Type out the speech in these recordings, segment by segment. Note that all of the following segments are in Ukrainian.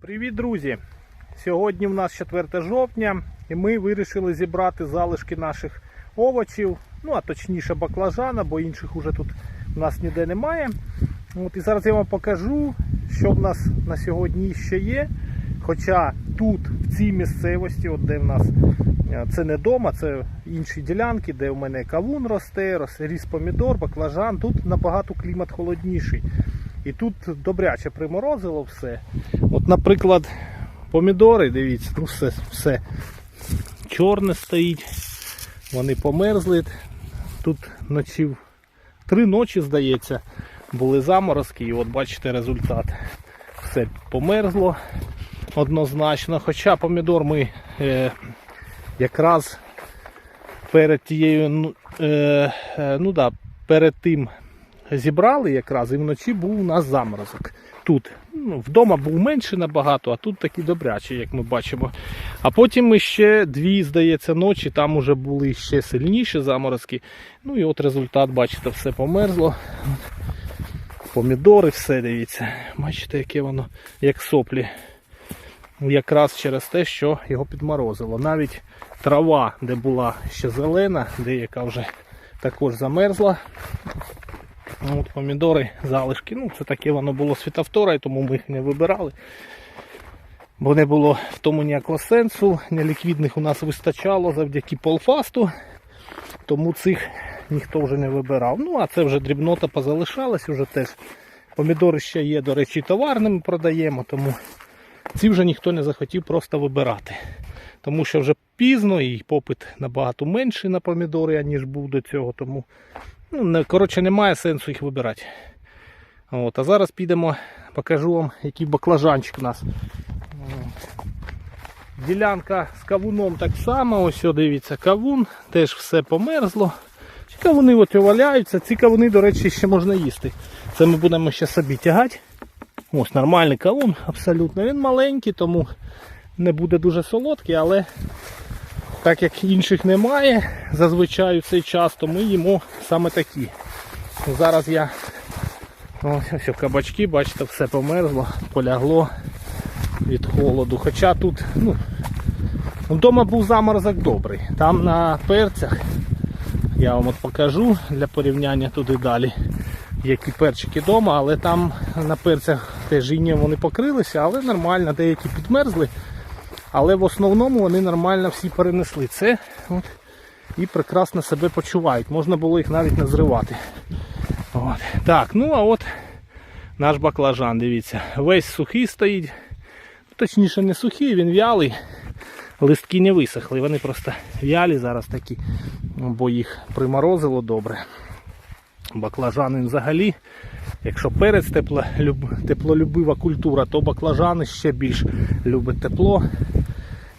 Привіт, друзі! Сьогодні в нас 4 жовтня і ми вирішили зібрати залишки наших овочів, ну а точніше баклажана, бо інших уже тут у нас ніде немає. От, і зараз я вам покажу, що в нас на сьогодні ще є. Хоча тут, в цій місцевості, от де в нас е, це не дома, це інші ділянки, де у мене кавун росте, рос- ріс помідор, баклажан. Тут набагато клімат холодніший. І тут добряче приморозило все. От, наприклад, помідори, дивіться, ну все, все чорне стоїть. Вони померзли. Тут ночів три ночі, здається, були заморозки, і от бачите результат. Все померзло однозначно. Хоча помідор ми е, якраз перед тією, ну, е, е, ну да, перед тим зібрали якраз і вночі був у нас заморозок. Тут. Ну, вдома був менше набагато, а тут такі добрячі, як ми бачимо. А потім ми ще дві, здається, ночі, там уже були ще сильніші заморозки. Ну і от результат, бачите, все померзло. Помідори, все дивіться. Бачите, яке воно, як соплі. Якраз через те, що його підморозило. Навіть трава, де була ще зелена, деяка вже також замерзла. Ну, От помідори, залишки. Ну, це таке воно було світовтора, тому ми їх не вибирали. Бо не було в тому ніякого сенсу. Неліквідних у нас вистачало завдяки полфасту. Тому цих ніхто вже не вибирав. Ну, а це вже дрібнота позалишалась, уже теж. Помідори ще є, до речі, товарними продаємо, тому ці вже ніхто не захотів просто вибирати. Тому що вже пізно і попит набагато менший на помідори, ніж був до цього. Тому Ну, коротше, немає сенсу їх вибирати. От, а зараз підемо, покажу вам, який баклажанчик у нас. Ділянка з кавуном так само, ось дивіться, кавун, теж все померзло. Ці кавуни от валяються, ці кавуни, до речі, ще можна їсти. Це ми будемо ще собі тягати. Ось нормальний кавун, абсолютно. Він маленький, тому не буде дуже солодкий, але так як інших немає зазвичай у цей час, то ми їмо саме такі. Зараз я ось, ось кабачки, бачите, все померзло, полягло від холоду. Хоча тут ну, вдома був заморозок добрий. Там на перцях, я вам от покажу для порівняння туди далі, які перчики вдома, але там на перцях теж іні вони покрилися, але нормально, деякі підмерзли. Але в основному вони нормально всі перенесли це от, і прекрасно себе почувають. Можна було їх навіть не зривати. От. Так, ну а от наш баклажан, дивіться, весь сухий стоїть. Точніше не сухий, він вялий. Листки не висохли, вони просто вялі зараз такі, бо їх приморозило добре. Баклажан він взагалі, якщо перець теплолюб- теплолюбива культура, то баклажани ще більш любить тепло.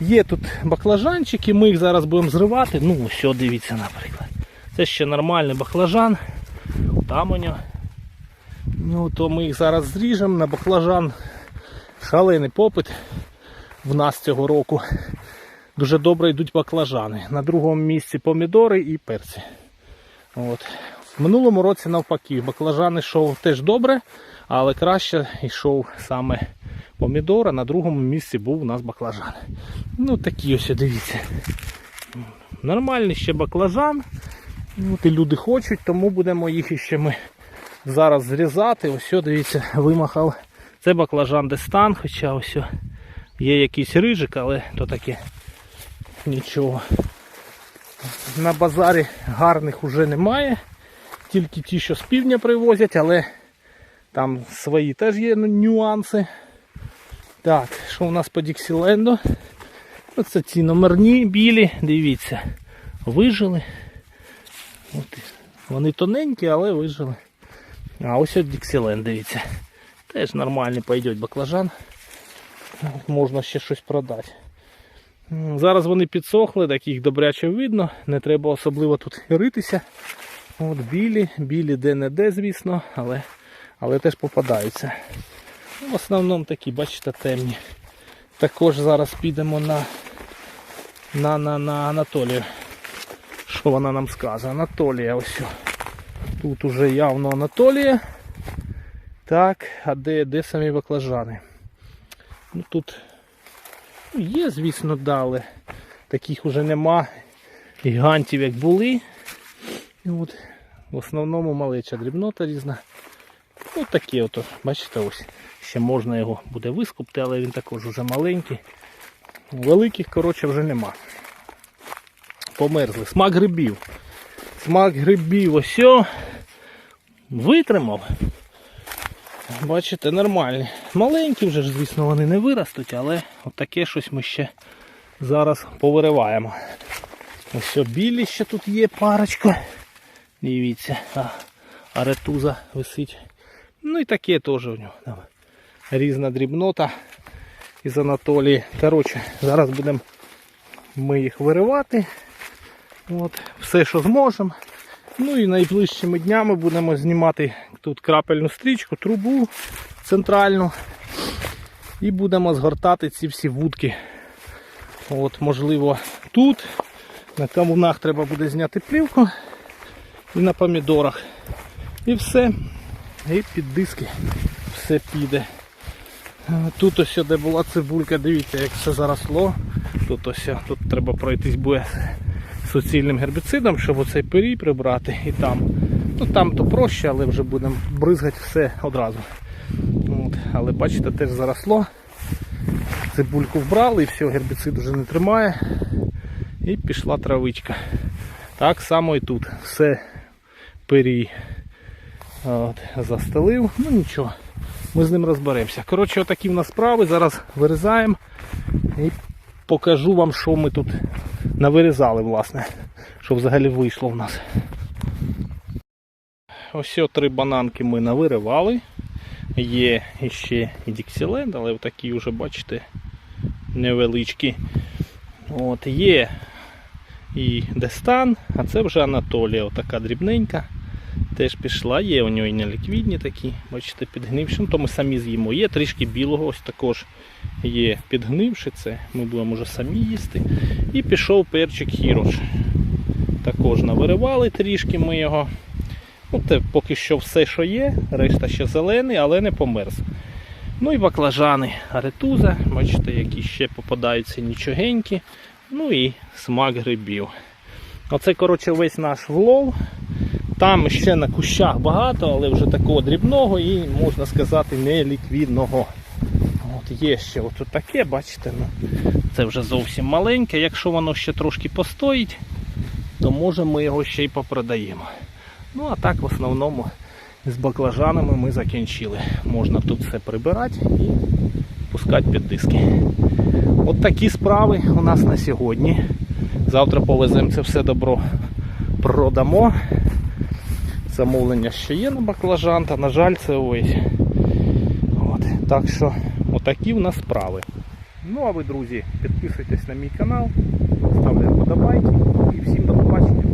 Є тут баклажанчики, ми їх зараз будемо зривати. Ну, ось, дивіться, наприклад. Це ще нормальний баклажан. Там у нього. Ну, то ми їх зараз зріжемо на баклажан. Шалений попит в нас цього року. Дуже добре йдуть баклажани. На другому місці помідори і перці. От. В минулому році навпаки, баклажан йшов теж добре, але краще йшов саме помідор, а на другому місці був у нас баклажан. Ну такі ось дивіться. Нормальний ще баклажан. От і люди хочуть, тому будемо їх іще ми зараз зрізати. Ось дивіться, вимахав. Це баклажан дестан, хоча ось є якийсь рижик, але то таке нічого. На базарі гарних уже немає. Тільки ті, що з півдня привозять, але там свої теж є нюанси. Так, що у нас по Діксіленду? Оце ці номерні білі, дивіться, вижили. От, вони тоненькі, але вижили. А ось от Діксіленд, дивіться. Теж нормальний пойде баклажан. Можна ще щось продати. Зараз вони підсохли, так їх добряче видно, не треба особливо тут ритися. От білі, білі де-не-де, звісно, але, але теж попадаються. Ну, В основному такі, бачите, темні. Також зараз підемо на, на, на, на Анатолію. Що вона нам скаже? Анатолія ось. Тут уже явно Анатолія. Так, а де, де самі баклажани? Ну тут є, звісно, дали. Таких уже нема гігантів, як були. От, в основному малеча дрібнота різна. Ось такі от, бачите, ось. Ще можна його буде вискупти, але він також вже маленький. Великих, коротше, вже нема. Померзли. Смак грибів. Смак грибів ось витримав. Бачите, нормальні. Маленькі вже звісно, вони не виростуть, але от таке щось ми ще зараз повириваємо. Ось білі ще тут є парочка. Дивіться, а, аретуза висить. Ну і таке теж у нього. Там, різна дрібнота із Анатолії. Коротше, зараз будемо ми їх виривати. От, все, що зможемо. Ну і найближчими днями будемо знімати тут крапельну стрічку, трубу центральну. І будемо згортати ці всі вудки. От, можливо, тут. На камунах треба буде зняти плівку і на помідорах. І все. І під диски все піде. Е, Тут ось де була цибулька, дивіться, як все заросло. Тут ось тут треба пройтись буде суцільним гербіцидом, щоб оцей пирій прибрати і там. Ну там то проще, але вже будемо бризгати все одразу. От. Але бачите, теж заросло. Цибульку вбрали і все, гербіцид вже не тримає. І пішла травичка. Так само і тут. Все пирій от, застелив. Ну нічого, ми з ним розберемося. Коротше, отакі в нас справи. Зараз вирізаємо і покажу вам, що ми тут навирізали, власне, що взагалі вийшло в нас. Ось три бананки ми навиривали. Є ще і Діксіленд, але такі вже, бачите, невеличкі. От, Є і Дестан, а це вже Анатолія, отака дрібненька. Теж пішла, є у нього і неліквідні такі, бачите, підгнивші. Ну, то ми самі з'їмо. Є трішки білого, ось також є підгнивши це. Ми будемо вже самі їсти. І пішов перчик хірош. Також навиривали трішки ми його. Ну, це поки що все, що є, решта ще зелений, але не померз. Ну і баклажани аретуза, бачите, які ще попадаються нічогенькі. Ну і смак грибів. Оце, коротше, весь наш влов. Там ще на кущах багато, але вже такого дрібного і, можна сказати, неліквідного. От Є ще от таке, бачите, ну, це вже зовсім маленьке. Якщо воно ще трошки постоїть, то може ми його ще й попродаємо. Ну а так в основному з баклажанами ми закінчили. Можна тут все прибирати і пускати під диски. От такі справи у нас на сьогодні. Завтра повеземо це все добро продамо. Замовлення ще є на баклажан, та на жаль, це ось. От. Так що, отакі в нас справи. Ну а ви, друзі, підписуйтесь на мій канал, ставте вподобайки і всім до побачення.